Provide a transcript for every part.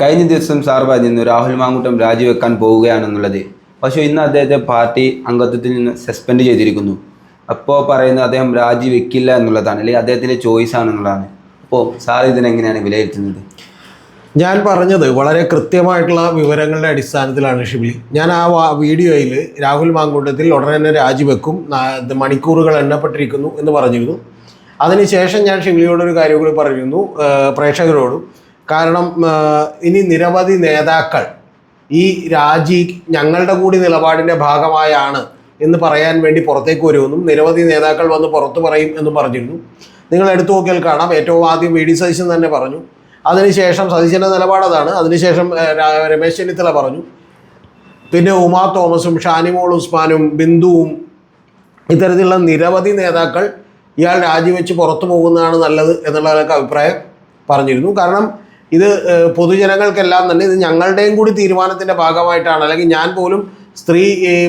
കഴിഞ്ഞ ദിവസം സാർ പറഞ്ഞിരുന്നു രാഹുൽ മാങ്കുട്ടം രാജിവെക്കാൻ പോവുകയാണെന്നുള്ളത്. പക്ഷേ ഇന്ന് അദ്ദേഹത്തെ പാർട്ടി അംഗത്വത്തിൽ നിന്ന് സസ്പെൻഡ് ചെയ്തിരിക്കുന്നു. അപ്പോൾ പറയുന്നത് അദ്ദേഹം രാജിവെക്കില്ല എന്നുള്ളതാണ് അല്ലെങ്കിൽ അദ്ദേഹത്തിന്റെ ചോയ്സ് ആണെന്നുള്ളതാണ് അപ്പോൾ സാർ ഇതിനെങ്ങനെയാണ് വിലയിരുത്തുന്നത്? ഞാൻ പറഞ്ഞത് വളരെ കൃത്യമായിട്ടുള്ള വിവരങ്ങളുടെ അടിസ്ഥാനത്തിലാണ് ഷിബിലി ഞാൻ ആ വീഡിയോയിൽ രാഹുൽ മാങ്കൂട്ടത്തിൽ ഉടനെ തന്നെ രാജിവെക്കും മണിക്കൂറുകൾ എണ്ണപ്പെട്ടിരിക്കുന്നു എന്ന് പറഞ്ഞിരുന്നു. അതിനുശേഷം ഞാൻ ഷിബിലിയോടൊരു കാര്യം കൂടി പറഞ്ഞിരുന്നു പ്രേക്ഷകരോടും. കാരണം ഇനി നിരവധി നേതാക്കൾ ഈ രാജി ഞങ്ങളുടെ കൂടി നിലപാടിന്റെ ഭാഗമായാണ് എന്ന് പറയാൻ വേണ്ടി പുറത്തേക്ക് വരുമെന്നും നിരവധി നേതാക്കൾ വന്ന് പുറത്തു പറയും എന്നും പറഞ്ഞിരുന്നു. നിങ്ങൾ എടുത്തു നോക്കിയാൽ കാണാം. ഏറ്റവും ആദ്യം വി ഡി സതീശൻ തന്നെ പറഞ്ഞു. അതിനുശേഷം സതീശന്റെ നിലപാട് അതാണ്. അതിനുശേഷം രമേശ് ചെന്നിത്തല പറഞ്ഞു. പിന്നെ ഉമാ തോമസും ഷാനിമോൾ ഉസ്മാനും ബിന്ദുവും ഇത്തരത്തിലുള്ള നിരവധി നേതാക്കൾ ഇയാൾ രാജിവെച്ച് പുറത്തു പോകുന്നതാണ് നല്ലത് എന്നുള്ള അഭിപ്രായം പറഞ്ഞിരുന്നു. കാരണം ഇത് പൊതുജനങ്ങൾക്കെല്ലാം തന്നെ ഇത് ഞങ്ങളുടെയും കൂടി തീരുമാനത്തിന്റെ ഭാഗമായിട്ടാണ്. അല്ലെങ്കിൽ ഞാൻ പോലും സ്ത്രീ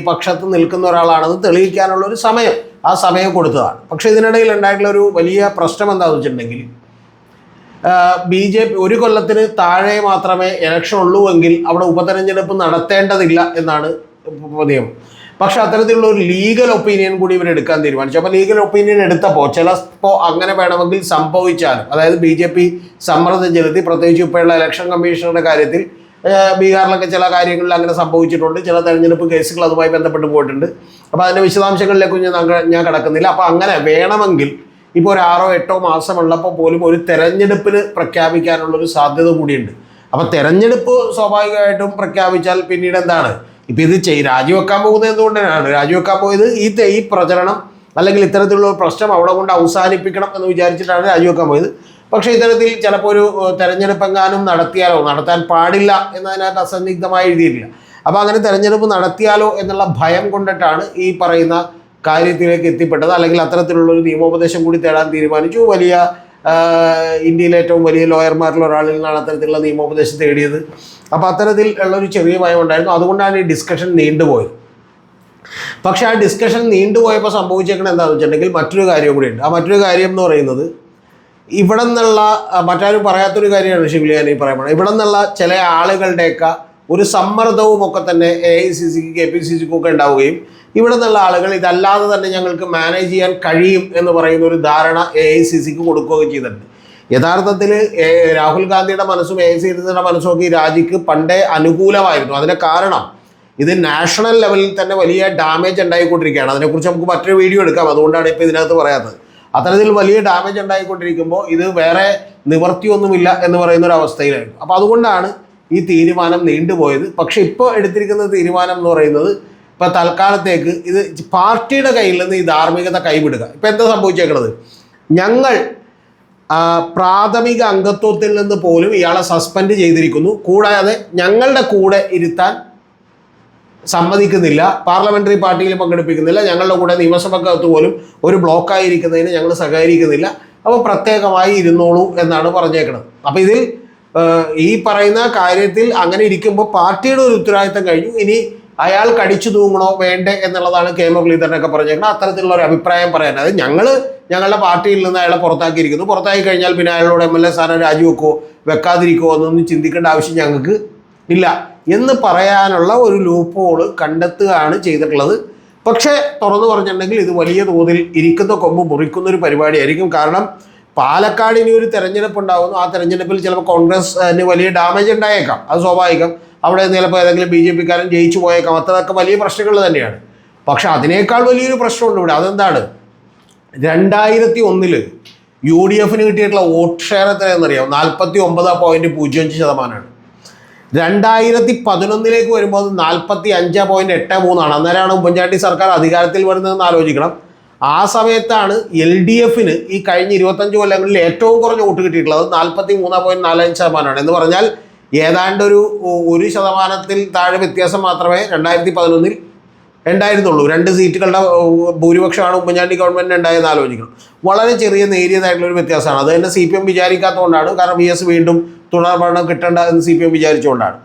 പക്ഷത്ത് നിൽക്കുന്ന ഒരാളാണെന്ന് തെളിയിക്കാനുള്ള ഒരു സമയം ആ സമയം കൊടുത്തതാണ്. പക്ഷേ ഇതിനിടയിൽ ഉണ്ടായിട്ടുള്ള ഒരു വലിയ പ്രശ്നം എന്താണെന്ന് വെച്ചിട്ടുണ്ടെങ്കിൽ ബി ജെ പി ഒരു കൊല്ലത്തിന് താഴെ മാത്രമേ ഇലക്ഷൻ ഉള്ളൂവെങ്കിൽ അവിടെ ഉപതെരഞ്ഞെടുപ്പ് നടത്തേണ്ടതില്ല എന്നാണ് നിയമം. പക്ഷെ അത്തരത്തിലുള്ള ഒരു ലീഗൽ ഒപ്പീനിയൻ കൂടി ഇവർ എടുക്കാൻ തീരുമാനിച്ചു. അപ്പോൾ ലീഗൽ ഒപ്പീനിയൻ എടുത്തപ്പോൾ ചിലപ്പോൾ അങ്ങനെ വേണമെങ്കിൽ സംഭവിച്ചാലും അതായത് ബി ജെ പി സമ്മർദ്ദം ചെലുത്തി പ്രത്യേകിച്ച് ഇപ്പോഴുള്ള ഇലക്ഷൻ കമ്മീഷണറുടെ കാര്യത്തിൽ ബീഹാറിലൊക്കെ ചില കാര്യങ്ങളിൽ അങ്ങനെ സംഭവിച്ചിട്ടുണ്ട്. ചില തെരഞ്ഞെടുപ്പ് കേസുകൾ അതുമായി ബന്ധപ്പെട്ട് പോയിട്ടുണ്ട്. അപ്പോൾ അതിന്റെ വിശദാംശങ്ങളിലേക്ക് ഞാൻ ഞാൻ കിടക്കുന്നില്ല. അപ്പോൾ അങ്ങനെ വേണമെങ്കിൽ ഇപ്പോൾ ഒരു ആറോ എട്ടോ മാസമുള്ളപ്പോൾ പോലും ഒരു തെരഞ്ഞെടുപ്പിന് പ്രഖ്യാപിക്കാനുള്ളൊരു സാധ്യത കൂടിയുണ്ട്. അപ്പോൾ തെരഞ്ഞെടുപ്പ് സ്വാഭാവികമായിട്ടും പ്രഖ്യാപിച്ചാൽ പിന്നീട് എന്താണ്? ഇപ്പം ഇത് ചെയ് രാജിവെക്കാൻ പോകുന്നത് എന്തുകൊണ്ടാണ്? രാജിവെക്കാൻ പോയത് ഈ ഈ പ്രചരണം അല്ലെങ്കിൽ ഇത്തരത്തിലുള്ള പ്രശ്നം അവിടെ കൊണ്ട് അവസാനിപ്പിക്കണം എന്ന് വിചാരിച്ചിട്ടാണ് രാജിവെക്കാൻ പോയത്. പക്ഷേ ഇത്തരത്തിൽ ചിലപ്പോൾ ഒരു ഏഹ്, തെരഞ്ഞെടുപ്പ് എങ്ങാനും നടത്തിയാലോ നടത്താൻ പാടില്ല എന്നതിനകത്ത് അസന്നിഗ്ധമായി എഴുതിയിട്ടില്ല. അപ്പോൾ അങ്ങനെ തെരഞ്ഞെടുപ്പ് നടത്തിയാലോ എന്നുള്ള ഭയം കൊണ്ടിട്ടാണ് ഈ പറയുന്ന കാര്യത്തിലേക്ക് എത്തിപ്പെട്ടത്. അല്ലെങ്കിൽ അത്തരത്തിലുള്ള ഒരു നിയമോപദേശം കൂടി തേടാൻ തീരുമാനിച്ചു. വലിയ ഇന്ത്യയിലെ ഏറ്റവും വലിയ ലോയർമാരിൽ ഒരാളിൽ നിന്നാണ് അത്തരത്തിലുള്ള നിയമോപദേശം തേടിയത്. അപ്പോൾ അത്തരത്തിൽ ഉള്ള ഒരു ചെറിയ ഭയം ഉണ്ടായിരുന്നു അതുകൊണ്ടാണ് ഈ ഡിസ്കഷൻ നീണ്ടുപോയത്. പക്ഷേ ആ ഡിസ്കഷൻ നീണ്ടുപോയപ്പോൾ സംഭവിച്ചേക്കണത് എന്താണെന്ന് വെച്ചിട്ടുണ്ടെങ്കിൽ മറ്റൊരു കാര്യം കൂടിയുണ്ട്. ആ മറ്റൊരു കാര്യം എന്ന് പറയുന്നത് ഇവിടെ നിന്നുള്ള മറ്റാരും പറയാത്തൊരു കാര്യമാണ് ഷിബിലിയാൻ ഈ പറയുന്നത് ഇവിടെ നിന്നുള്ള ചില ആളുകളുടെയൊക്കെ ഒരു സമ്മർദ്ദവും ഒക്കെ തന്നെ A I C C K P C സിക്കും ഒക്കെ ഉണ്ടാവുകയും ഇവിടെ നിന്നുള്ള ആളുകൾ ഇതല്ലാതെ തന്നെ ഞങ്ങൾക്ക് മാനേജ് ചെയ്യാൻ കഴിയും എന്ന് പറയുന്ന ഒരു ധാരണ എ ഐ സി സിക്ക് കൊടുക്കുകയും ചെയ്തിട്ടുണ്ട്. യഥാർത്ഥത്തിൽ രാഹുൽ ഗാന്ധിയുടെ മനസ്സും എ ഐ സി സിയുടെ മനസ്സും ഒക്കെ ഈ രാജിക്ക് പണ്ടേ അനുകൂലമായിരുന്നു. അതിന് കാരണം ഇത് നാഷണൽ ലെവലിൽ തന്നെ വലിയ ഡാമേജ് ഉണ്ടായിക്കൊണ്ടിരിക്കുകയാണ്. അതിനെക്കുറിച്ച് നമുക്ക് മറ്റൊരു വീഡിയോ എടുക്കാം. അതുകൊണ്ടാണ് ഇപ്പോൾ ഇതിനകത്ത് പറയാത്തത്. അത്തരത്തിൽ വലിയ ഡാമേജ് ഉണ്ടായിക്കൊണ്ടിരിക്കുമ്പോൾ ഇത് വേറെ നിവർത്തിയൊന്നുമില്ല എന്ന് പറയുന്ന ഒരു അവസ്ഥയിലായിരുന്നു. അപ്പോൾ അതുകൊണ്ടാണ് ഈ തീരുമാനം നീണ്ടുപോയത്. പക്ഷേ ഇപ്പോൾ എടുത്തിരിക്കുന്ന തീരുമാനം എന്ന് പറയുന്നത് ഇപ്പോൾ തൽക്കാലത്തേക്ക് ഇത് പാർട്ടിയുടെ കയ്യിൽ നിന്ന് ഈ ധാർമ്മികത കൈവിടുക. ഇപ്പം എന്താ സംഭവിച്ചേക്കുന്നത് ഞങ്ങൾ പ്രാഥമിക അംഗത്വത്തിൽ നിന്ന് പോലും ഇയാളെ സസ്പെൻഡ് ചെയ്തിരിക്കുന്നു. കൂടാതെ ഞങ്ങളുടെ കൂടെ ഇരുത്താൻ സമ്മതിക്കുന്നില്ല. പാർലമെന്ററി പാർട്ടിയിൽ പങ്കെടുപ്പിക്കുന്നില്ല. ഞങ്ങളുടെ കൂടെ നിയമസഭക്കകത്ത് പോലും ഒരു ബ്ലോക്കായിരിക്കുന്നതിന് ഞങ്ങൾ സഹകരിക്കുന്നില്ല. അപ്പോൾ പ്രത്യേകമായി ഇരുന്നോളൂ എന്നാണ് പറഞ്ഞേക്കുന്നത് അപ്പോൾ ഇതിൽ ഈ പറയുന്ന കാര്യത്തിൽ അങ്ങനെ ഇരിക്കുമ്പോൾ പാർട്ടിയുടെ ഒരു ഉത്തരവാദിത്തം കഴിഞ്ഞു. ഇനി അയാൾ കടിച്ചു തൂങ്ങണോ? വേണ്ടേ എന്നുള്ളതാണ് കെ മുരളീധരനൊക്കെ പറഞ്ഞേക്കുന്നത് അത്തരത്തിലുള്ള ഒരു അഭിപ്രായം പറയാൻ. അത് ഞങ്ങൾ ഞങ്ങളുടെ പാർട്ടിയിൽ നിന്ന് അയാളെ പുറത്താക്കിയിരിക്കുന്നു. പുറത്താക്കി കഴിഞ്ഞാൽ പിന്നെ അയാളോട് എം എൽ എ സ്ഥാനം രാജിവെക്കോ വെക്കാതിരിക്കോ എന്നൊന്നും ചിന്തിക്കേണ്ട ആവശ്യം ഞങ്ങൾക്ക് ഇല്ല എന്ന് പറയാനുള്ള ഒരു ലൂപ്പ് ഹോൾ കണ്ടെത്തുകയാണ് ചെയ്തിട്ടുള്ളത്. പക്ഷേ തുറന്നു പറഞ്ഞിട്ടുണ്ടെങ്കിൽ ഇത് വലിയ തോതിൽ ഇരിക്കുന്ന കൊമ്പ് മുറിക്കുന്ന ഒരു പരിപാടിയായിരിക്കും. കാരണം പാലക്കാട് ഇനി ഒരു തെരഞ്ഞെടുപ്പ് ഉണ്ടാകുന്നു ആ തെരഞ്ഞെടുപ്പിൽ ചിലപ്പോൾ കോൺഗ്രസ് വലിയ ഡാമേജ് ഉണ്ടായേക്കാം. അത് സ്വാഭാവികം. അവിടെ ചിലപ്പോൾ ഏതെങ്കിലും ബി ജെ പിക്കാരൻ ജയിച്ചു പോയേക്കാം. അത്രയൊക്കെ വലിയ പ്രശ്നങ്ങൾ തന്നെയാണ്. പക്ഷെ അതിനേക്കാൾ വലിയൊരു പ്രശ്നമുണ്ട് ഇവിടെ. അതെന്താണ്? രണ്ടായിരത്തി ഒന്നിൽ യു ഡി എഫിന് കിട്ടിയിട്ടുള്ള വോട്ട് ഷെയർ എത്രയെന്നറിയാം നാൽപ്പത്തി ഒമ്പത് പോയിന്റ് പൂജ്യം അഞ്ച് ശതമാനമാണ്. രണ്ടായിരത്തി പതിനൊന്നിലേക്ക് വരുമ്പോൾ നാൽപ്പത്തി അഞ്ച് പോയിന്റ് എട്ട് മൂന്നാണ്. അന്നേരമാണ് ഉമ്മൻചാണ്ടി സർക്കാർ അധികാരത്തിൽ വരുന്നതെന്ന് ആലോചിക്കണം. ആ സമയത്താണ് എൽ ഡി എഫിന് ഈ കഴിഞ്ഞ ഇരുപത്തഞ്ച് കൊല്ലങ്ങളിൽ ഏറ്റവും കുറഞ്ഞ വോട്ട് കിട്ടിയിട്ടുള്ളത് നാൽപ്പത്തി മൂന്ന് പോയിന്റ് നാലഞ്ച് ശതമാനമാണ്. എന്ന് പറഞ്ഞാൽ ഏതാണ്ട് ഒരു ഒരു ശതമാനത്തിൽ താഴെ വ്യത്യാസം മാത്രമേ രണ്ടായിരത്തി പതിനൊന്നിൽ ഉണ്ടായിരുന്നുള്ളൂ. രണ്ട് സീറ്റുകളുടെ ഭൂരിപക്ഷമാണ് ഉമ്മൻചാണ്ടി ഗവൺമെന്റ് ഉണ്ടായെന്ന് ആലോചിക്കണം. വളരെ ചെറിയ നേരിയതായിട്ടുള്ള ഒരു വ്യത്യാസമാണ്. അത് തന്നെ സി പി എം വിചാരിക്കാത്തതുകൊണ്ടാണ്. കാരണം വി എസ് വീണ്ടും തുടർ ഭരണം കിട്ടേണ്ട എന്ന് സി പി എം വിചാരിച്ചുകൊണ്ടാണ്.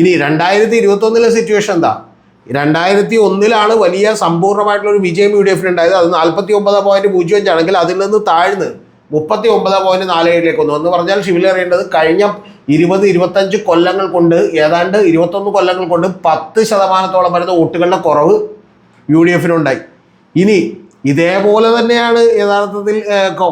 ഇനി രണ്ടായിരത്തി ഇരുപത്തൊന്നിലെ സിറ്റുവേഷൻ എന്താ? രണ്ടായിരത്തി ഒന്നിലാണ് വലിയ സമ്പൂർണമായിട്ടുള്ള ഒരു വിജയം യു ഡി എഫിന് ഉണ്ടായത്. അത് നാൽപ്പത്തി ഒമ്പത് പോയിന്റ് പൂജ്യം അഞ്ചാണെങ്കിൽ അതിൽ നിന്ന് താഴ്ന്ന് മുപ്പത്തി ഒമ്പത് പോയിന്റ് നാല് ഏഴിലേക്ക് വന്നു. എന്ന് പറഞ്ഞാൽ ഷിവിൽ അറിയേണ്ടത് കഴിഞ്ഞ ഇരുപത് ഇരുപത്തഞ്ച് കൊല്ലങ്ങൾ കൊണ്ട് ഏതാണ്ട് ഇരുപത്തൊന്ന് കൊല്ലങ്ങൾ കൊണ്ട് പത്ത് ശതമാനത്തോളം വരുന്ന വോട്ടുകളുടെ കുറവ് യു ഡി എഫിനുണ്ടായി ഇനി ഇതേപോലെ തന്നെയാണ് യഥാർത്ഥത്തിൽ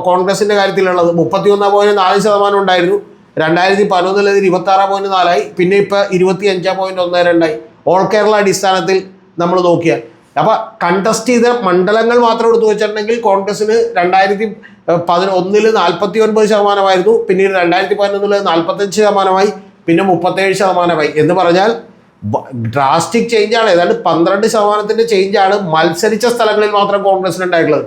കോൺഗ്രസിന്റെ കാര്യത്തിലുള്ളത്. മുപ്പത്തി ഒന്നാം പോയിന്റ് നാല് ശതമാനം ഉണ്ടായിരുന്നു. രണ്ടായിരത്തി പതിനൊന്നിൽ ഇരുപത്തി ആറ് പോയിന്റ് നാലായി. പിന്നെ ഇപ്പൊ ഇരുപത്തി അഞ്ചാം പോയിന്റ് ഒന്ന് രണ്ടായി ഓൾ കേരള അടിസ്ഥാനത്തിൽ നമ്മൾ നോക്കിയാൽ അപ്പൊ കണ്ടസ്റ്റ് ചെയ്ത മണ്ഡലങ്ങൾ മാത്രം എടുത്തു വെച്ചിട്ടുണ്ടെങ്കിൽ കോൺഗ്രസിന് രണ്ടായിരത്തി പതിനൊന്നിൽ നാൽപ്പത്തി ഒൻപത് ശതമാനമായിരുന്നു. പിന്നീട് രണ്ടായിരത്തി പതിനൊന്നിൽ നാൽപ്പത്തഞ്ച് ശതമാനമായി. പിന്നെ മുപ്പത്തേഴ് ശതമാനമായി. എന്ന് പറഞ്ഞാൽ ഡ്രാസ്റ്റിക് ചേഞ്ചാണ് ഏതാണ്ട് പന്ത്രണ്ട് ശതമാനത്തിന്റെ ചേഞ്ചാണ് മത്സരിച്ച സ്ഥലങ്ങളിൽ മാത്രം കോൺഗ്രസിന് ഉണ്ടായിട്ടുള്ളത്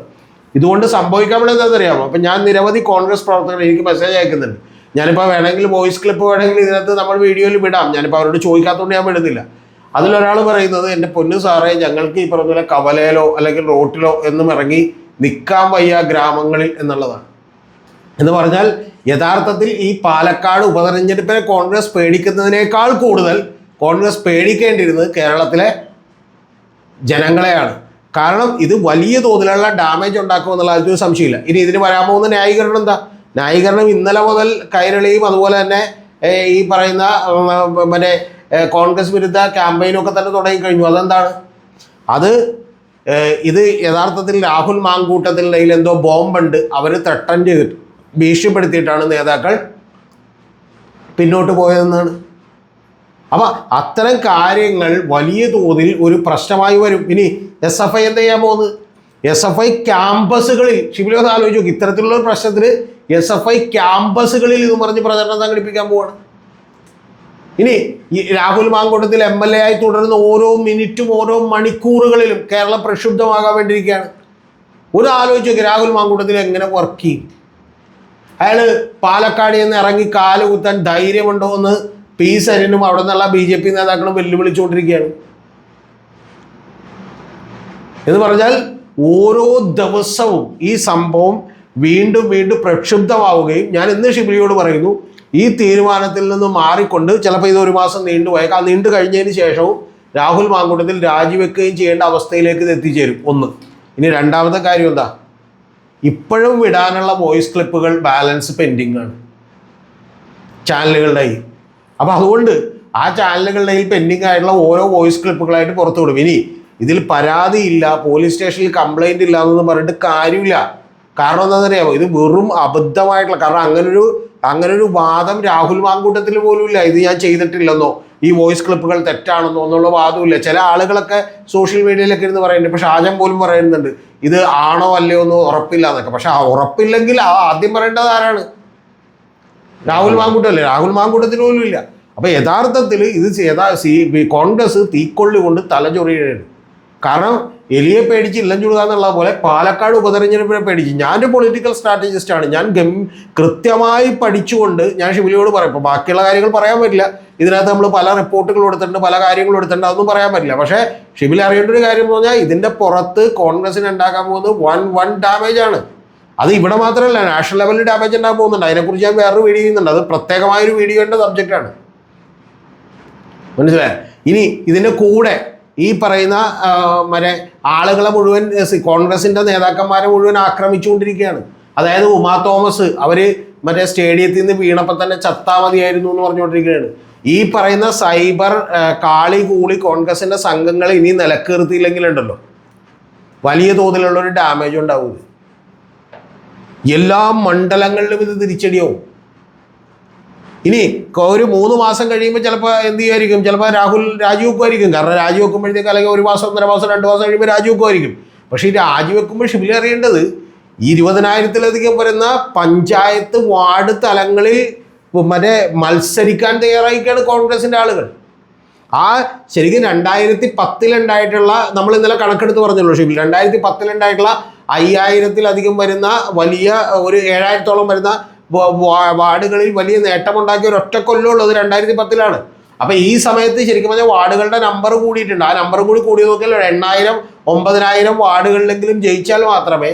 ഇതുകൊണ്ട് സംഭവിക്കാൻ എന്താണെന്ന് അറിയാമോ അപ്പം ഞാൻ നിരവധി കോൺഗ്രസ് പ്രവർത്തകർ എനിക്ക് മെസ്സേജ് അയക്കുന്നുണ്ട്. ഞാനിപ്പോൾ വേണമെങ്കിൽ വോയിസ് ക്ലിപ്പ് വേണമെങ്കിൽ ഇതിനകത്ത് നമ്മൾ വീഡിയോയിൽ വിടാം. ഞാനിപ്പോൾ അവരോട് ചോദിക്കാത്തതുകൊണ്ട് ഞാൻ വിടുന്നില്ല. അതിലൊരാൾ പറയുന്നത് എന്റെ പൊന്നു സാറേ ഞങ്ങൾക്ക് ഈ പറഞ്ഞ കവലയിലോ അല്ലെങ്കിൽ റോട്ടിലോ എന്നും ഇറങ്ങി നിൽക്കാൻ വയ്യ ഗ്രാമങ്ങളിൽ എന്നുള്ളതാണ്. എന്ന് പറഞ്ഞാൽ യഥാർത്ഥത്തിൽ ഈ പാലക്കാട് ഉപതെരഞ്ഞെടുപ്പിനെ കോൺഗ്രസ് പേടിക്കുന്നതിനേക്കാൾ കൂടുതൽ കോൺഗ്രസ് പേടിക്കേണ്ടിയിരുന്നത് കേരളത്തിലെ ജനങ്ങളെയാണ്. കാരണം ഇത് വലിയ തോതിലുള്ള ഡാമേജ് ഉണ്ടാക്കും എന്നുള്ള കാര്യത്തിൽ സംശയമില്ല. ഇനി ഇതിന് വരാൻ പോകുന്ന ന്യായീകരണം എന്താ? ന്യായീകരണം ഇന്നലെ മുതൽ കൈരളിയും അതുപോലെ തന്നെ ഈ പറയുന്ന മറ്റേ കോൺഗ്രസ് വിരുദ്ധ ക്യാമ്പയിനും ഒക്കെ തന്നെ തുടങ്ങി കഴിഞ്ഞു അതെന്താണ്? അത് ഇത് യഥാർത്ഥത്തിൽ രാഹുൽ മാങ്കൂട്ടത്തിന്റെ കയ്യിൽ എന്തോ ബോംബുണ്ട്. അവർ ത്രട്ടൻ ചെയ്തിട്ട് ഭീഷണിപ്പെടുത്തിയിട്ടാണ് നേതാക്കൾ പിന്നോട്ട് പോയതെന്നാണ്. അപ്പം അത്തരം കാര്യങ്ങൾ വലിയ തോതിൽ ഒരു പ്രശ്നമായി വരും. ഇനി എസ് എഫ് ഐ എന്ത് ചെയ്യാൻ പോകുന്നത് എസ് എഫ് ഐ ക്യാമ്പസുകളിൽ ശിബിലോസ് ആലോചിച്ചു ഇത്തരത്തിലുള്ള ഒരു പ്രശ്നത്തിൽ എസ് എഫ് ഐ ക്യാമ്പസുകളിൽ ഇത് പറഞ്ഞ് പ്രചരണം സംഘടിപ്പിക്കാൻ പോവാണ്. ഇനി Rahul Mankoottathil M L A ആയി തുടരുന്ന ഓരോ മിനിറ്റും ഓരോ മണിക്കൂറുകളിലും കേരളം പ്രക്ഷുബ്ധമാകാൻ വേണ്ടിയിരിക്കുകയാണ്. ഒരു ആലോചിച്ച് രാഹുൽ മാങ്കൂട്ടത്തിൽ എങ്ങനെ വർക്ക് ചെയ്യും? അയാൾ പാലക്കാട് നിന്ന് ഇറങ്ങി കാൽ കുത്താൻ ധൈര്യമുണ്ടോ എന്ന് പി സരിനും അവിടെ നിന്നുള്ള ബി ജെ പി നേതാക്കളും വെല്ലുവിളിച്ചുകൊണ്ടിരിക്കുകയാണ്. എന്ന് പറഞ്ഞാൽ ഓരോ ദിവസവും ഈ സംഭവം വീണ്ടും വീണ്ടും പ്രക്ഷുബ്ധമാവുകയും ഞാൻ ഇന്ന് ഷിബിലിയോട് പറയുന്നു ഈ തീരുമാനത്തിൽ നിന്ന് മാറിക്കൊണ്ട് ചിലപ്പോൾ ഇത് ഒരു മാസം നീണ്ടുപോയേക്കാം നീണ്ടു കഴിഞ്ഞതിന് ശേഷവും രാഹുൽ മാങ്കൂട്ടത്തിൽ രാജിവെക്കുകയും ചെയ്യേണ്ട അവസ്ഥയിലേക്ക് ഇത് എത്തിച്ചേരും. ഒന്ന്. ഇനി രണ്ടാമത്തെ കാര്യം എന്താ? ഇപ്പോഴും വിടാനുള്ള വോയിസ് ക്ലിപ്പുകൾ ബാലൻസ് പെൻഡിങ് ആണ്. ചാനലുകളുടെ അപ്പോൾ അതുകൊണ്ട് ആ ചാനലുകളുടെ പെൻഡിങ് ആയിട്ടുള്ള ഓരോ വോയിസ് ക്ലിപ്പുകളായിട്ട് പുറത്തു വിടും. ഇനി ഇതിൽ പരാതിയില്ല പോലീസ് സ്റ്റേഷനിൽ കംപ്ലൈന്റ് ഇല്ല എന്നൊന്നും പറഞ്ഞിട്ട് കാര്യമില്ല. കാരണം എന്താണെന്ന് ഇത് വെറും അബദ്ധമായിട്ടുള്ള കാരണം അങ്ങനൊരു അങ്ങനൊരു വാദം രാഹുൽ മാങ്കൂട്ടത്തിൽ പോലും ഇല്ല ഇത് ഞാൻ ചെയ്തിട്ടില്ലെന്നോ? ഈ വോയിസ് ക്ലിപ്പുകൾ തെറ്റാണെന്നോ എന്നുള്ള വാദമില്ല. ചില ആളുകളൊക്കെ സോഷ്യൽ മീഡിയയിലൊക്കെ ഇരുന്ന് പറയുന്നുണ്ട്. പക്ഷെ ആജം പോലും പറയുന്നുണ്ട്. ഇത് ആണോ അല്ലയോ എന്ന് ഉറപ്പില്ല എന്നൊക്കെ. പക്ഷെ ആ ഉറപ്പില്ലെങ്കിൽ ആ ആദ്യം പറയേണ്ടത് ആരാണ്? രാഹുൽ മാങ്കൂട്ടല്ലേ? രാഹുൽ മാങ്കൂട്ടത്തിന് പോലും ഇല്ല അപ്പൊ യഥാർത്ഥത്തിൽ ഇത് കോൺഗ്രസ് തീക്കൊള്ളി കൊണ്ട് തലചൊറിയാണ് കാരണം എലിയെ പേടിച്ച് ഇല്ലം ചുടുക പോലെ പാലക്കാട് ഉപതെരഞ്ഞെടുപ്പിനെ പേടിച്ച്. ഞാനൊരു പൊളിറ്റിക്കൽ സ്ട്രാറ്റജിസ്റ്റ് ആണ്. ഞാൻ ഗം കൃത്യമായി പഠിച്ചുകൊണ്ട് ഞാൻ ഷിബിലിയോട് പറയും. ഇപ്പോൾ ബാക്കിയുള്ള കാര്യങ്ങൾ പറയാൻ പറ്റില്ല. ഇതിനകത്ത് നമ്മൾ പല റിപ്പോർട്ടുകൾ കൊടുത്തിട്ടുണ്ട് പല കാര്യങ്ങളും കൊടുത്തിട്ടുണ്ട്. അതൊന്നും പറയാൻ പറ്റില്ല. പക്ഷേ ഷിബിൽ അറിയേണ്ട ഒരു കാര്യം എന്ന് പറഞ്ഞാൽ ഇതിന്റെ പുറത്ത് കോൺഗ്രസിന് ഉണ്ടാക്കാൻ പോകുന്നത് വൺ വൺ ഡാമേജ് ആണ്. അത് ഇവിടെ മാത്രമല്ല നാഷണൽ ലെവലിൽ ഡാമേജ് ഉണ്ടാകാൻ പോകുന്നുണ്ട്. അതിനെക്കുറിച്ച് ഞാൻ വേറൊരു വീഡിയോ ചെയ്യുന്നുണ്ട്. അത് പ്രത്യേകമായൊരു വീഡിയോന്റെ സബ്ജക്റ്റാണ് മനസ്സിലായി? ഇനി ഇതിന്റെ കൂടെ ഈ പറയുന്ന മറ്റേ ആളുകളെ മുഴുവൻ കോൺഗ്രസിന്റെ നേതാക്കന്മാരെ മുഴുവൻ ആക്രമിച്ചുകൊണ്ടിരിക്കുകയാണ്. അതായത് ഉമാ തോമസ് അവർ മറ്റേ സ്റ്റേഡിയത്തിൽ നിന്ന് വീണപ്പോൾ തന്നെ ചത്താ മതിയായിരുന്നു എന്ന് പറഞ്ഞുകൊണ്ടിരിക്കുകയാണ്. ഈ പറയുന്ന സൈബർ കാളി കൂളി കോൺഗ്രസിന്റെ സംഘങ്ങൾ ഇനി നിലക്കേർത്തിയില്ലെങ്കിലുണ്ടല്ലോ. വലിയ തോതിലുള്ള ഒരു ഡാമേജ് ഉണ്ടാവും എല്ലാ മണ്ഡലങ്ങളിലും ഇത് തിരിച്ചടിയാവും. ഇനി ഒരു മൂന്ന് മാസം കഴിയുമ്പോൾ ചിലപ്പോൾ എന്ത് ചെയ്യുമായിരിക്കും? ചിലപ്പോൾ രാഹുൽ രാജിവെക്കുമായിരിക്കും. കാരണം രാജിവെക്കുമ്പോഴത്തേക്ക് അല്ലെങ്കിൽ ഒരു മാസം ഒന്നര മാസം രണ്ട് മാസം കഴിയുമ്പോൾ രാജിവെക്കുമായിരിക്കും പക്ഷേ ഈ രാജിവെക്കുമ്പോൾ ഷിബിലി അറിയേണ്ടത് ഈ ഇരുപതിനായിരത്തിലധികം വരുന്ന പഞ്ചായത്ത് വാർഡ് തലങ്ങളിൽ മറ്റേ മത്സരിക്കാൻ തയ്യാറായിക്കാണ് കോൺഗ്രസിന്റെ ആളുകൾ. ആ ശരിക്കും രണ്ടായിരത്തി പത്തിലുണ്ടായിട്ടുള്ള നമ്മൾ ഇന്നലെ കണക്കെടുത്ത് പറഞ്ഞല്ലോ ഷിബിൽ രണ്ടായിരത്തി പത്തിലുണ്ടായിട്ടുള്ള അയ്യായിരത്തിലധികം വരുന്ന വലിയ ഒരു ഏഴായിരത്തോളം വരുന്ന വാർഡുകളിൽ വലിയ നേട്ടമുണ്ടാക്കിയ ഒരൊറ്റ കൊല്ലമുള്ളത് രണ്ടായിരത്തി പത്തിലാണ് അപ്പൊ ഈ സമയത്ത് ശരിക്കും പറഞ്ഞാൽ വാർഡുകളുടെ നമ്പർ കൂടിയിട്ടുണ്ട്. ആ നമ്പർ കൂടി കൂടി നോക്കിയാൽ എണ്ണായിരം ഒമ്പതിനായിരം വാർഡുകളിലെങ്കിലും ജയിച്ചാൽ മാത്രമേ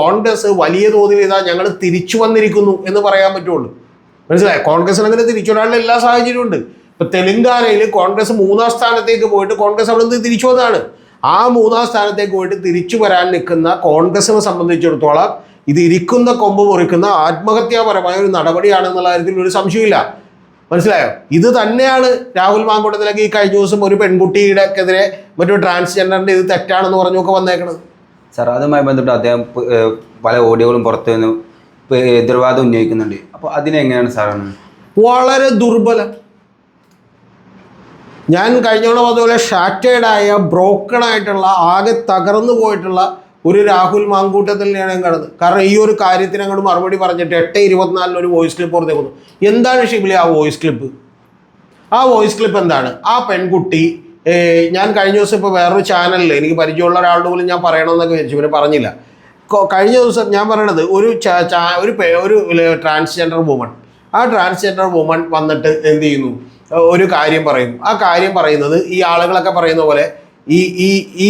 കോൺഗ്രസ് വലിയ തോതിൽ ഇതാ ഞങ്ങൾ തിരിച്ചു വന്നിരിക്കുന്നു എന്ന് പറയാൻ പറ്റുള്ളൂ. മനസ്സിലായി? കോൺഗ്രസിന് അങ്ങനെ തിരിച്ചു വരാനുള്ള എല്ലാ സാഹചര്യവും ഉണ്ട്. ഇപ്പൊ തെലങ്കാനയിൽ കോൺഗ്രസ് മൂന്നാം സ്ഥാനത്തേക്ക് പോയിട്ട് കോൺഗ്രസ് അവിടെ നിന്ന് തിരിച്ചു വന്നതാണ്. ആ മൂന്നാം സ്ഥാനത്തേക്ക് പോയിട്ട് തിരിച്ചു വരാൻ നിൽക്കുന്ന കോൺഗ്രസിനെ സംബന്ധിച്ചിടത്തോളം ഇത് ഇരിക്കുന്ന കൊമ്പ് മുറിക്കുന്ന ആത്മഹത്യാപരമായ ഒരു നടപടിയാണെന്നുള്ള കാര്യത്തിൽ ഒരു സംശയമില്ല മനസ്സിലായോ? ഇത് തന്നെയാണ് രാഹുൽ മാങ്കൂട്ടത്തിലേക്ക് ഈ കഴിഞ്ഞ ദിവസം ഒരു പെൺകുട്ടിയുടെക്കെതിരെ മറ്റൊരു ട്രാൻസ്ജെൻഡറിന്റെ ഇത് തെറ്റാണെന്ന് പറഞ്ഞൊക്കെ വന്നേക്കണത്. സാർ അതുമായി ബന്ധപ്പെട്ട് അദ്ദേഹം പല ഓഡിയോകളും പുറത്തു നിന്ന് എതിർവാദം ഉന്നയിക്കുന്നുണ്ട്. അപ്പോൾ അതിനെങ്ങനെയാണ് സാറാണ് വളരെ ദുർബലം. ഞാൻ കഴിഞ്ഞോളം അതുപോലെ ഷാറ്റേഡായ ബ്രോക്കൺ ആയിട്ടുള്ള ആകെ തകർന്നു പോയിട്ടുള്ള ഒരു രാഹുൽ മാങ്കൂട്ടത്തിലാണ് ഞാൻ കണ്ടത് കാരണം ഈ ഒരു കാര്യത്തിന് അങ്ങോട്ട് മറുപടി പറഞ്ഞിട്ട് എട്ട് ഇരുപത്തിനാലിന് ഒരു വോയിസ് ക്ലിപ്പ് പുറത്തേക്ക് വന്നു എന്താണ് ഷിബിലി ആ വോയിസ് ക്ലിപ്പ് ആ വോയിസ് ക്ലിപ്പ് എന്താണ്? ആ പെൺകുട്ടി ഞാൻ കഴിഞ്ഞ ദിവസം ഇപ്പോൾ വേറൊരു ചാനലിൽ എനിക്ക് പരിചയമുള്ള ഒരാളുടെ പോലും ഞാൻ പറയണമെന്നൊക്കെ വിചാരിച്ചു. പിന്നെ പറഞ്ഞില്ല. കഴിഞ്ഞ ദിവസം ഞാൻ പറയണത് ഒരു ഒരു ഒരു ട്രാൻസ്ജെൻഡർ വുമൺ ആ ട്രാൻസ്ജെൻഡർ വുമൺ വന്നിട്ട് എന്ത് ചെയ്യുന്നു? ഒരു കാര്യം പറയുന്നു. ആ കാര്യം പറയുന്നത് ഈ ആളുകളൊക്കെ പറയുന്ന പോലെ ഈ ഈ ഈ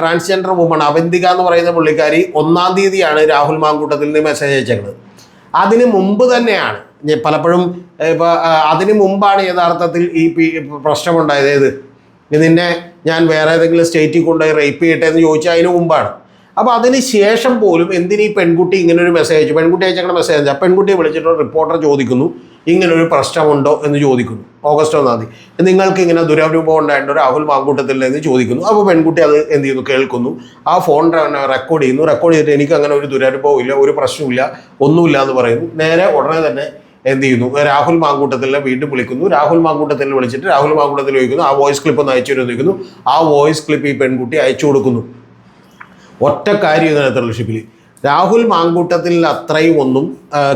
ട്രാൻസ്ജെൻഡർ വുമൺ അവന്തിക എന്ന് പറയുന്ന പുള്ളിക്കാരി ഒന്നാം തീയതിയാണ് രാഹുൽ മാങ്കൂട്ടത്തിൽ നിന്ന് മെസ്സേജ് അയച്ചേക്കുന്നത്. അതിന് മുമ്പ് തന്നെയാണ് പലപ്പോഴും ഇപ്പോൾ അതിന് മുമ്പാണ് യഥാർത്ഥത്തിൽ ഈ പ്രശ്നമുണ്ടായത്. ഏത്? നിന്നെ ഞാൻ വേറെ ഏതെങ്കിലും സ്റ്റേറ്റിൽ കൊണ്ടുപോയി റേപ്പ് ചെയ്യട്ടെ എന്ന് ചോദിച്ചാൽ അതിന് മുമ്പാണ്. അപ്പോൾ അതിന് ശേഷം പോലും എന്തിനീ പെൺകുട്ടി ഇങ്ങനെ ഒരു മെസ്സേജ് അയച്ചു? പെൺകുട്ടി അയച്ചങ്ങനെ മെസ്സേജ് അയച്ചാൽ പെൺകുട്ടിയെ വിളിച്ചിട്ട് റിപ്പോർട്ടർ ചോദിക്കുന്നു. ഇങ്ങനൊരു പ്രശ്നമുണ്ടോ എന്ന് ചോദിക്കുന്നു. ഓഗസ്റ്റ് ഒന്നാം തീയതി. നിങ്ങൾക്ക് ഇങ്ങനെ ദുരനുഭവം ഉണ്ടായിട്ടോ രാഹുൽ മാങ്കൂട്ടത്തിൽ എന്ന് ചോദിക്കുന്നു. അപ്പോൾ പെൺകുട്ടി അത് എന്ത് ചെയ്യുന്നു? കേൾക്കുന്നു. ആ ഫോൺ റെക്കോർഡ് ചെയ്യുന്നു. റെക്കോർഡ് ചെയ്തിട്ട് എനിക്ക് അങ്ങനെ ഒരു ദുരനുഭവം ഇല്ല ഒരു പ്രശ്നമില്ല ഒന്നുമില്ല എന്ന് പറയുന്നു. നേരെ ഉടനെ തന്നെ എന്ത് ചെയ്യുന്നു? രാഹുൽ മാങ്കൂട്ടത്തിലെ വീണ്ടും വിളിക്കുന്നു. രാഹുൽ മാങ്കൂട്ടത്തിൽ വിളിച്ചിട്ട് രാഹുൽ മാങ്കൂട്ടത്തിൽ ചോദിക്കുന്നു. ആ വോയിസ് ക്ലിപ്പ് ഒന്ന് അയച്ചു ചോദിക്കുന്നു. ആ വോയിസ് ക്ലിപ്പ് ഈ പെൺകുട്ടി അയച്ചു കൊടുക്കുന്നു. ഒറ്റ കാര്യം ഇതിനകത്തുള്ള ഷിപ്പിൽ രാഹുൽ മാങ്കൂട്ടത്തിൽ അത്രയും ഒന്നും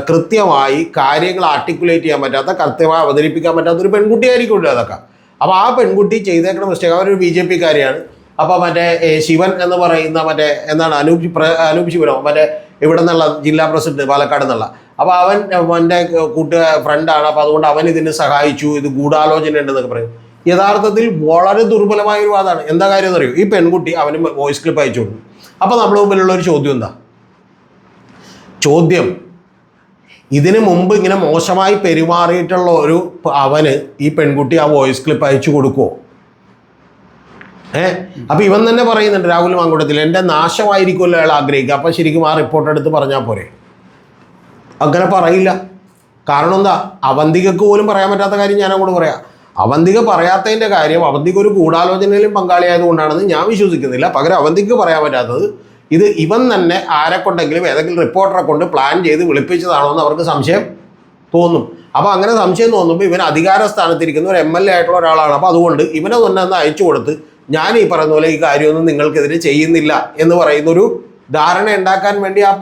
കൃത്യമായി കാര്യങ്ങൾ ആർട്ടിക്കുലേറ്റ് ചെയ്യാൻ പറ്റാത്ത കൃത്യമായി അവതരിപ്പിക്കാൻ പറ്റാത്ത ഒരു പെൺകുട്ടിയായിരിക്കും അതൊക്കെ. അപ്പോൾ ആ പെൺകുട്ടി ചെയ്തേക്കുന്ന മിസ്റ്റേക്ക് അവരൊരു ബി ജെ പിക്കാരിയാണ് അപ്പോൾ മറ്റേ ശിവൻ എന്ന് പറയുന്ന മറ്റേ എന്താണ് അനൂപ് അനൂപ് ശിവനോ? മറ്റേ ഇവിടെ നിന്നുള്ള ജില്ലാ പ്രസിഡന്റ് പാലക്കാട് നിന്നുള്ള. അപ്പോൾ അവൻ അവന്റെ കൂട്ട് ഫ്രണ്ടാണ് അപ്പോൾ അതുകൊണ്ട് അവൻ ഇതിന് സഹായിച്ചു. ഇത് ഗൂഢാലോചന ഉണ്ടെന്നൊക്കെ പറയും. യഥാർത്ഥത്തിൽ വളരെ ദുർബലമായ ഒരു വാദമാണ്. എന്താ കാര്യം എന്നറിയോ ഈ പെൺകുട്ടി അവന് വോയിസ് ക്ലിപ്പ് അയച്ചു കൊടുക്കും അപ്പോൾ നമ്മുടെ മുമ്പിലുള്ള ഒരു ചോദ്യം എന്താ? ചോദ്യം. ഇതിനു മുമ്പ് ഇങ്ങനെ മോശമായി പെരുമാറിയിട്ടുള്ള ഒരു അവന് ഈ പെൺകുട്ടി ആ വോയിസ് ക്ലിപ്പ് അയച്ചു കൊടുക്കുമോ ഏ? അപ്പൊ ഇവൻ തന്നെ പറയുന്നുണ്ട് രാഹുൽ മാങ്കുടത്തിൽ എന്റെ നാശമായിരിക്കുമല്ലോ അയാൾ ആഗ്രഹിക്കുക. അപ്പൊ ശരിക്കും ആ റിപ്പോർട്ട് എടുത്ത് പറഞ്ഞാൽ പോരെ? അങ്ങനെ പറയില്ല. കാരണം എന്താ? അവന്തികക്ക് പോലും പറയാൻ പറ്റാത്ത കാര്യം ഞാൻ അങ്ങോട്ട് പറയാം. അവന്തിക പറയാത്തതിന്റെ കാര്യം അവന്തിക ഒരു ഗൂഢാലോചനയിലും പങ്കാളിയായതുകൊണ്ടാണെന്ന് ഞാൻ വിശ്വസിക്കുന്നില്ല. പകരം അവന്തിക്ക് പറയാൻ പറ്റാത്തത് ഇത് ഇവൻ തന്നെ ആരെ കൊണ്ടെങ്കിലും ഏതെങ്കിലും റിപ്പോർട്ടറെ കൊണ്ട് പ്ലാൻ ചെയ്ത് വിളിപ്പിച്ചതാണോ എന്ന് അവർക്ക് സംശയം തോന്നും. അപ്പോൾ അങ്ങനെ സംശയം തോന്നുമ്പോൾ ഇവൻ അധികാര സ്ഥാനത്തിരിക്കുന്ന ഒരു എം എൽ എ ആയിട്ടുള്ള ഒരാളാണ്. അപ്പോൾ അതുകൊണ്ട് ഇവനെ തന്നെ ഒന്ന് അയച്ചു കൊടുത്ത് ഞാൻ ഈ പറയുന്ന പോലെ ഈ കാര്യമൊന്നും നിങ്ങൾക്കെതിരെ ചെയ്യുന്നില്ല എന്ന് പറയുന്നൊരു ധാരണ ഉണ്ടാക്കാൻ വേണ്ടി ആ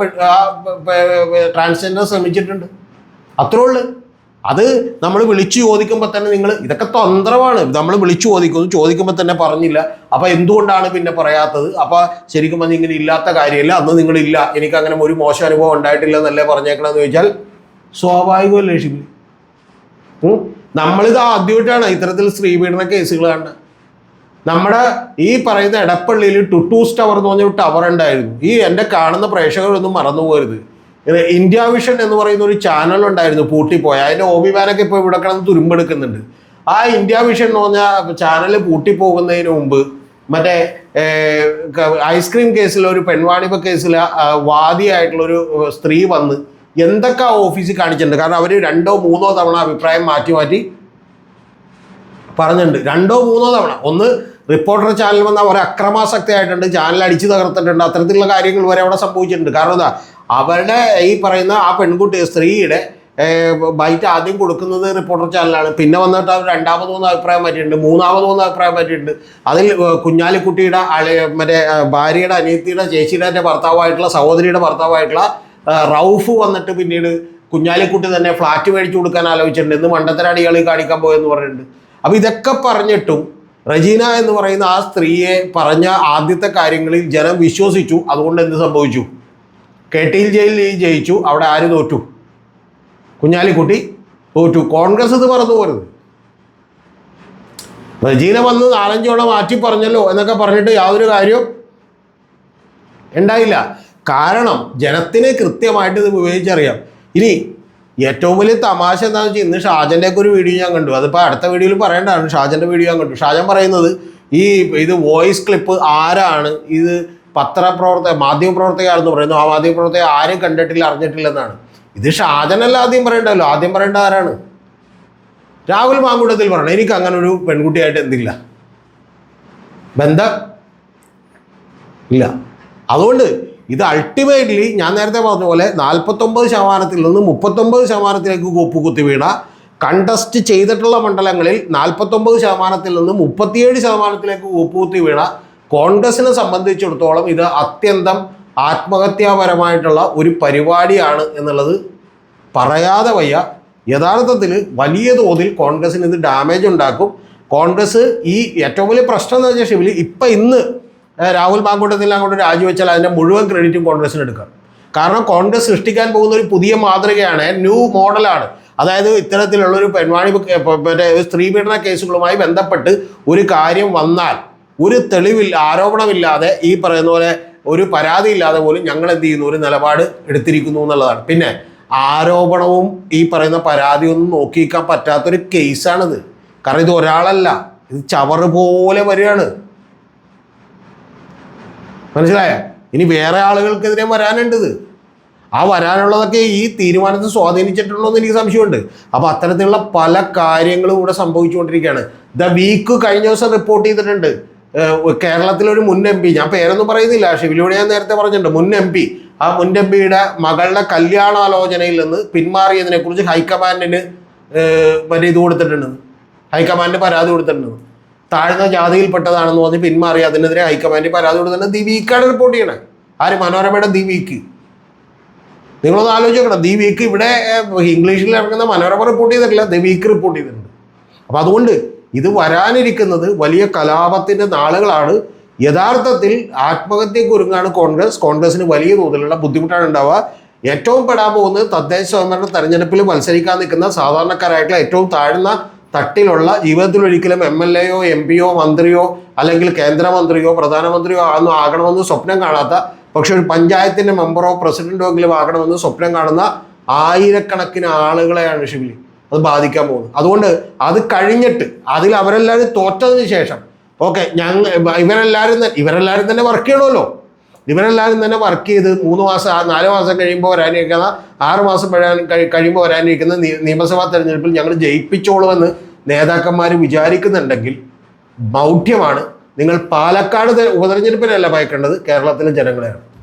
ട്രാൻസ്ജെൻഡർ ശ്രമിച്ചിട്ടുണ്ട്. അത്രേ ഉള്ളു. അത് നമ്മൾ വിളിച്ചു ചോദിക്കുമ്പോൾ തന്നെ നിങ്ങൾ ഇതൊക്കെ തന്ത്രമാണ്. നമ്മൾ വിളിച്ചു ചോദിക്കുന്നു ചോദിക്കുമ്പോൾ തന്നെ പറഞ്ഞില്ല. അപ്പോൾ എന്തുകൊണ്ടാണ് പിന്നെ പറയാത്തത്? അപ്പോൾ ശരിക്കും പറഞ്ഞാൽ ഇങ്ങനെ ഇല്ലാത്ത കാര്യമില്ല. അന്ന് നിങ്ങളില്ല. എനിക്ക് അങ്ങനെ ഒരു മോശം അനുഭവം ഉണ്ടായിട്ടില്ല എന്നല്ലേ പറഞ്ഞേക്കണമെന്ന് ചോദിച്ചാൽ സ്വാഭാവികമല്ലേ ഉം? നമ്മളിത് ആദ്യമായിട്ടാണ് ഇത്തരത്തിൽ സ്ത്രീപീഡന കേസുകൾ കാണുന്നത് നമ്മുടെ ഈ പറയുന്ന എടപ്പള്ളിയിൽ ടുട്ടൂസ് ടവർ എന്ന് പറഞ്ഞ ഒരു ടവർ ഉണ്ടായിരുന്നു. ഈ എന്റെ കാണുന്ന പ്രേക്ഷകരൊന്നും മറന്നു പോകരുത് ഇന്ത്യ വിഷൻ എന്ന് പറയുന്ന ഒരു ചാനൽ ഉണ്ടായിരുന്നു പൂട്ടിപ്പോയ അതിന്റെ ഓബിമാനൊക്കെ ഇപ്പോൾ ഇവിടെ കിടന്ന് തുരുമ്പെടുക്കുന്നുണ്ട്. ആ ഇന്ത്യ വിഷൻ എന്ന് പറഞ്ഞ ചാനൽ പൂട്ടിപ്പോകുന്നതിന് മുമ്പ് മറ്റേ ഐസ്ക്രീം കേസിൽ ഒരു പെൺവാണിപ്പ കേസിൽ വാദിയായിട്ടുള്ളൊരു സ്ത്രീ വന്ന് എന്തൊക്കെ ഓഫീസിൽ കാണിച്ചിട്ടുണ്ട്? കാരണം അവർ രണ്ടോ മൂന്നോ തവണ അഭിപ്രായം മാറ്റി മാറ്റി പറഞ്ഞിട്ടുണ്ട്. രണ്ടോ മൂന്നോ തവണ. ഒന്ന് റിപ്പോർട്ടർ ചാനൽ വന്ന അക്രമാസക്തി ആയിട്ടുണ്ട് ചാനൽ അടിച്ചു തകർത്തിട്ടുണ്ട് അത്തരത്തിലുള്ള കാര്യങ്ങൾ വരെ അവിടെ സംഭവിച്ചിട്ടുണ്ട്. കാരണം എന്താ? അവരുടെ ഈ പറയുന്ന ആ പെൺകുട്ടി സ്ത്രീയുടെ ബൈറ്റ് ആദ്യം കൊടുക്കുന്നത് റിപ്പോർട്ടർ ചാനലാണ്. പിന്നെ വന്നിട്ട് അവർ രണ്ടാമത് മൂന്ന് അഭിപ്രായം മാറ്റിയിട്ടുണ്ട്. മൂന്നാമത് മൂന്ന് അഭിപ്രായം മാറ്റിയിട്ടുണ്ട്. അതിൽ കുഞ്ഞാലിക്കുട്ടിയുടെ മറ്റേ ഭാര്യയുടെ അനിയത്തിയുടെ ചേച്ചിയുടെ ഭർത്താവായിട്ടുള്ള സഹോദരിയുടെ ഭർത്താവായിട്ടുള്ള റൗഫ് റൌഫ് വന്നിട്ട് പിന്നീട് കുഞ്ഞാലിക്കുട്ടി തന്നെ ഫ്ലാറ്റ് മേടിച്ചു കൊടുക്കാൻ ആലോചിച്ചിട്ടുണ്ട്. എന്ന് മണ്ടത്തരാണ് ഇയാൾ കാണിക്കാൻ പോയെന്ന് പറഞ്ഞിട്ടുണ്ട്. അപ്പോൾ ഇതൊക്കെ പറഞ്ഞിട്ടും റജീന എന്ന് പറയുന്ന ആ സ്ത്രീയെ പറഞ്ഞ ആദ്യത്തെ കാര്യങ്ങളിൽ ജനം വിശ്വസിച്ചു. അതുകൊണ്ട് എന്ത് സംഭവിച്ചു? കേട്ടിയിൽ ജയിലിൽ ജയിച്ചു അവിടെ ആര് തോറ്റു? കുഞ്ഞാലിക്കുട്ടി തോറ്റു. കോൺഗ്രസ് ഇത് മറന്നു പോരുത്. റജീന വന്ന് നാലഞ്ചോടെ മാറ്റി പറഞ്ഞല്ലോ എന്നൊക്കെ പറഞ്ഞിട്ട് യാതൊരു കാര്യവും ഉണ്ടായില്ല. കാരണം ജനത്തിന് കൃത്യമായിട്ട് ഇത് വിവേചിച്ചറിയാം. ഇനി ഏറ്റവും വലിയ തമാശ എന്താണെന്ന് വെച്ചാൽ ഇന്ന് ഷാജന്റെ ഒക്കെ ഒരു വീഡിയോ ഞാൻ കണ്ടു. അതിപ്പോൾ അടുത്ത വീഡിയോയിൽ പറയേണ്ടതാണ്. ഷാജന്റെ വീഡിയോ ഞാൻ കണ്ടു. ഷാജൻ പറയുന്നത് ഈ ഇത് വോയിസ് ക്ലിപ്പ് ആരാണ്? ഇത് പത്രപ്രവർത്തക മാധ്യമപ്രവർത്തകയാണെന്ന് പറയുന്നു. ആ മാധ്യമപ്രവർത്തക ആരും കണ്ടിട്ടില്ല അറിഞ്ഞിട്ടില്ലെന്നാണ്. ഇത് ഷാജനല്ല ആദ്യം പറയേണ്ടല്ലോ. ആദ്യം പറയേണ്ട ആരാണ്? രാഹുൽ മാങ്കൂട്ടത്തിൽ പറഞ്ഞു എനിക്ക് അങ്ങനെ ഒരു പെൺകുട്ടിയായിട്ട് എന്തില്ല. ബന്ധം ഇല്ല. അതുകൊണ്ട് ഇത് അൾട്ടിമേറ്റ്ലി ഞാൻ നേരത്തെ പറഞ്ഞ പോലെ നാൽപ്പത്തൊമ്പത് ശതമാനത്തിൽ നിന്ന് മുപ്പത്തൊമ്പത് ശതമാനത്തിലേക്ക് കൂപ്പുകുത്തി വീണ കണ്ടസ്റ്റ് ചെയ്തിട്ടുള്ള മണ്ഡലങ്ങളിൽ നാൽപ്പത്തൊമ്പത് ശതമാനത്തിൽ നിന്ന് മുപ്പത്തിയേഴ് ശതമാനത്തിലേക്ക് കൂപ്പുകുത്തി വീണ കോൺഗ്രസിനെ സംബന്ധിച്ചിടത്തോളം ഇത് അത്യന്തം ആത്മഹത്യാപരമായിട്ടുള്ള ഒരു പരിപാടിയാണ് എന്നുള്ളത് പറയാതെ വയ്യ. യഥാർത്ഥത്തിൽ വലിയ തോതിൽ കോൺഗ്രസ്സിന് ഇത് ഡാമേജ് ഉണ്ടാക്കും. കോൺഗ്രസ് ഈ ഏറ്റവും വലിയ പ്രശ്നം എന്ന് വെച്ചാൽ ഷിബിലി ഇപ്പം ഇന്ന് രാഹുൽ മാങ്കൂട്ടത്തിൽ അങ്ങോട്ട് രാജിവെച്ചാൽ അതിന്റെ മുഴുവൻ ക്രെഡിറ്റും കോൺഗ്രസിന് എടുക്കാം. കാരണം കോൺഗ്രസ് സൃഷ്ടിക്കാൻ പോകുന്ന ഒരു പുതിയ മാതൃകയാണ് ന്യൂ മോഡലാണ് അതായത് ഇത്തരത്തിലുള്ള ഒരു പെൺവാണി മറ്റേ സ്ത്രീ പീഡന കേസുകളുമായി ബന്ധപ്പെട്ട് ഒരു കാര്യം വന്നാൽ ഒരു തെളിവില്ല ആരോപണമില്ലാതെ ഈ പറയുന്ന പോലെ ഒരു പരാതി ഇല്ലാതെ പോലും ഞങ്ങൾ എന്ത് ചെയ്യുന്നു? ഒരു നിലപാട് എടുത്തിരിക്കുന്നു എന്നുള്ളതാണ്. പിന്നെ ആരോപണവും ഈ പറയുന്ന പരാതിയൊന്നും നോക്കിക്കാൻ പറ്റാത്തൊരു കേസാണിത്. കാരണം ഇത് ഒരാളല്ല ഇത് ചവറ് പോലെ വരികയാണ്. മനസ്സിലായ? ഇനി വേറെ ആളുകൾക്കെതിരെ വരാനുണ്ട് ഇത്. ആ വരാനുള്ളതൊക്കെ ഈ തീരുമാനത്തെ സ്വാധീനിച്ചിട്ടുള്ളൂ എന്ന് എനിക്ക് സംശയമുണ്ട്. അപ്പോൾ അത്തരത്തിലുള്ള പല കാര്യങ്ങളും ഇവിടെ സംഭവിച്ചുകൊണ്ടിരിക്കുകയാണ്. ദ വീക്ക് കഴിഞ്ഞ ദിവസം റിപ്പോർട്ട് ചെയ്തിട്ടുണ്ട്. കേരളത്തിലൊരു മുൻ എം പി ഞാൻ പേരൊന്നും പറയുന്നില്ല ഷിവിലൂടെ ഞാൻ നേരത്തെ പറഞ്ഞിട്ടുണ്ട് മുൻ എം പി. ആ മുൻ എം പിയുടെ മകളുടെ കല്യാണാലോചനയിൽ നിന്ന് പിന്മാറിയതിനെ കുറിച്ച് ഹൈക്കമാൻഡിന് വലിയ ഇത് കൊടുത്തിട്ടുണ്ട്. ഹൈക്കമാൻഡ് പരാതി കൊടുത്തിട്ടുണ്ട്. താഴ്ന്ന ജാതിയിൽപ്പെട്ടതാണെന്ന് പറഞ്ഞ് പിന്മാറി അതിനെതിരെ ഹൈക്കമാൻഡ് പരാതി കൊടുത്തിട്ടുണ്ട്. ദി വീക്കാണ് റിപ്പോർട്ട് ചെയ്യണേ. ആര്? മനോരമയുടെ ദി വീക്ക് നിങ്ങളൊന്ന് ആലോചിക്കണം. ദി വീക്ക് ഇവിടെ ഇംഗ്ലീഷിൽ ഇറങ്ങുന്ന മനോരമ റിപ്പോർട്ട് ചെയ്തിട്ടില്ല ദി വീക്ക് റിപ്പോർട്ട് ചെയ്തിട്ടുണ്ട്. അപ്പം അതുകൊണ്ട് ഇത് വരാനിരിക്കുന്നത് വലിയ കലാപത്തിന്റെ നാളുകളാണ്. യഥാർത്ഥത്തിൽ ആത്മഹത്യക്ക് ഒരുങ്ങാണ് കോൺഗ്രസ്. കോൺഗ്രസിന് വലിയ തോതിലുള്ള ബുദ്ധിമുട്ടാണ് ഉണ്ടാവുക. ഏറ്റവും പെടാൻ പോകുന്നത് തദ്ദേശ സ്വയംഭരണ തെരഞ്ഞെടുപ്പിൽ മത്സരിക്കാൻ നിൽക്കുന്ന സാധാരണക്കാരായിട്ടുള്ള ഏറ്റവും താഴ്ന്ന തട്ടിലുള്ള ജീവിതത്തിൽ ഒരിക്കലും എം എൽ എയോ എം പിയോ മന്ത്രിയോ അല്ലെങ്കിൽ കേന്ദ്രമന്ത്രിയോ പ്രധാനമന്ത്രിയോ ഒന്നും ആകണമെന്ന് സ്വപ്നം കാണാത്ത പക്ഷെ ഒരു പഞ്ചായത്തിന്റെ മെമ്പറോ പ്രസിഡന്റോ എങ്കിലും ആകണമെന്ന് സ്വപ്നം കാണുന്ന ആയിരക്കണക്കിന് ആളുകളെയാണ് ഷിബിലി. അത് ബാധിക്കാൻ പോകുന്നു. അതുകൊണ്ട് അത് കഴിഞ്ഞിട്ട് അതിൽ അവരെല്ലാവരും തോറ്റതിന് ശേഷം ഓക്കെ ഞങ്ങൾ ഇവരെല്ലാവരും ഇവരെല്ലാവരും തന്നെ വർക്ക് ചെയ്യണമല്ലോ. ഇവരെല്ലാവരും തന്നെ വർക്ക് ചെയ്ത് മൂന്ന് മാസം നാല് മാസം കഴിയുമ്പോൾ വരാനിരിക്കുന്ന ആറ് മാസം കഴിയുമ്പോൾ വരാനിരിക്കുന്ന നിയ- നിയമസഭാ തെരഞ്ഞെടുപ്പിൽ ഞങ്ങൾ ജയിപ്പിച്ചോളുമെന്ന് നേതാക്കന്മാർ വിചാരിക്കുന്നുണ്ടെങ്കിൽ മൗഢ്യമാണ് നിങ്ങൾ പാലക്കാട് ഉപതെരഞ്ഞെടുപ്പിനല്ല ഭയക്കേണ്ടത് കേരളത്തിലെ ജനങ്ങളെയാണ്.